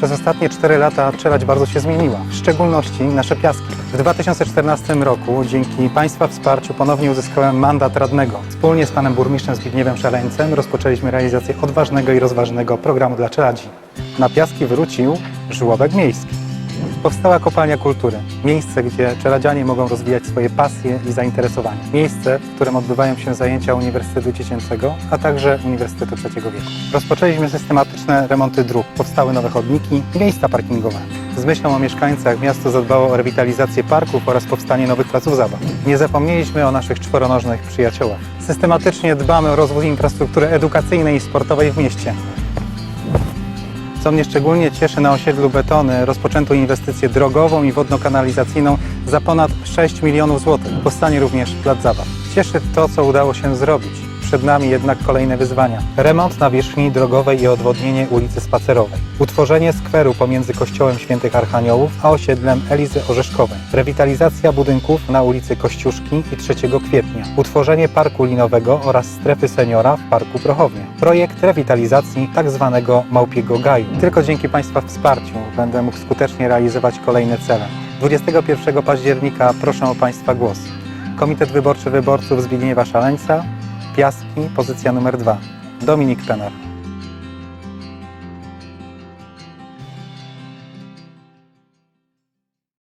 Przez ostatnie 4 lata Czeladź bardzo się zmieniła, w szczególności nasze piaski. W 2014 roku dzięki Państwa wsparciu ponownie uzyskałem mandat radnego. Wspólnie z panem burmistrzem Zbigniewem Szaleńcem rozpoczęliśmy realizację odważnego i rozważnego programu dla Czeladzi. Na piaski wrócił żłobek miejski. Powstała Kopalnia Kultury, miejsce, gdzie czeladzianie mogą rozwijać swoje pasje i zainteresowania. Miejsce, w którym odbywają się zajęcia Uniwersytetu Dziecięcego, a także Uniwersytetu Trzeciego Wieku. Rozpoczęliśmy systematyczne remonty dróg, powstały nowe chodniki i miejsca parkingowe. Z myślą o mieszkańcach miasto zadbało o rewitalizację parków oraz powstanie nowych placów zabaw. Nie zapomnieliśmy o naszych czworonożnych przyjaciołach. Systematycznie dbamy o rozwój infrastruktury edukacyjnej i sportowej w mieście. Co mnie szczególnie cieszy, na osiedlu Betony rozpoczęto inwestycję drogową i wodno-kanalizacyjną za ponad 6 milionów złotych. Powstanie również plac zabaw. Cieszy to, co udało się zrobić. Przed nami jednak kolejne wyzwania. Remont nawierzchni drogowej i odwodnienie ulicy Spacerowej. Utworzenie skweru pomiędzy Kościołem Świętych Archaniołów a osiedlem Elizy Orzeszkowej. Rewitalizacja budynków na ulicy Kościuszki i 3 kwietnia. Utworzenie parku linowego oraz strefy seniora w Parku Prochownia. Projekt rewitalizacji tzw. Małpiego Gaju. Tylko dzięki Państwa wsparciu będę mógł skutecznie realizować kolejne cele. 21 października proszę o Państwa głos. Komitet Wyborczy Wyborców Zbigniewa Szaleńca, Piaski, pozycja numer 2. Dominik Penner.